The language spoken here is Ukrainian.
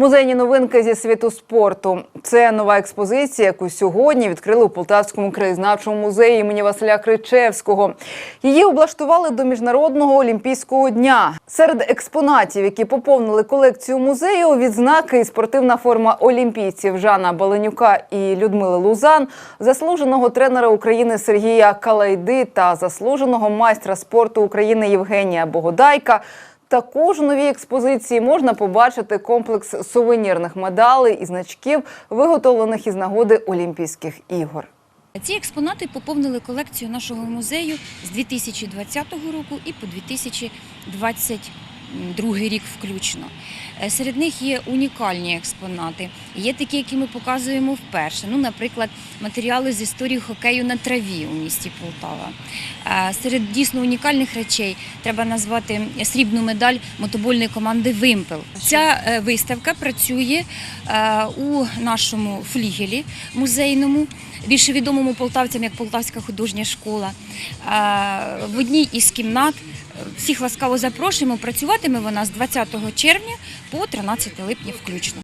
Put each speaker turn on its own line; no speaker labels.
Музейні новинки зі світу спорту. Це нова експозиція, яку сьогодні відкрили у Полтавському краєзнавчому музеї імені Василя Кричевського. Її облаштували до міжнародного олімпійського дня. Серед експонатів, які поповнили колекцію музею, відзнаки і спортивна форма олімпійців Жана Баленюка і Людмили Лузан, заслуженого тренера України Сергія Калайди та заслуженого майстра спорту України Євгенія Богодайка. Також у новій експозиції можна побачити комплекс сувенірних медалей і значків, виготовлених із нагоди Олімпійських ігор.
Ці експонати поповнили колекцію нашого музею з 2020 року і по 2022 рік включно. Е, Серед них є унікальні експонати, є такі, які ми показуємо вперше. Ну, наприклад, матеріали з історії хокею на траві у місті Полтава. Е, Серед дійсно унікальних речей треба назвати срібну медаль мотобольної команди Вимпел. Ця е, виставка працює у нашому флігелі музейному, більше відомому полтавцям як Полтавська художня школа. В одній із кімнат всіх ласкаво запрошуємо. Працюватиме вона з 20 червня по 13 липня включно.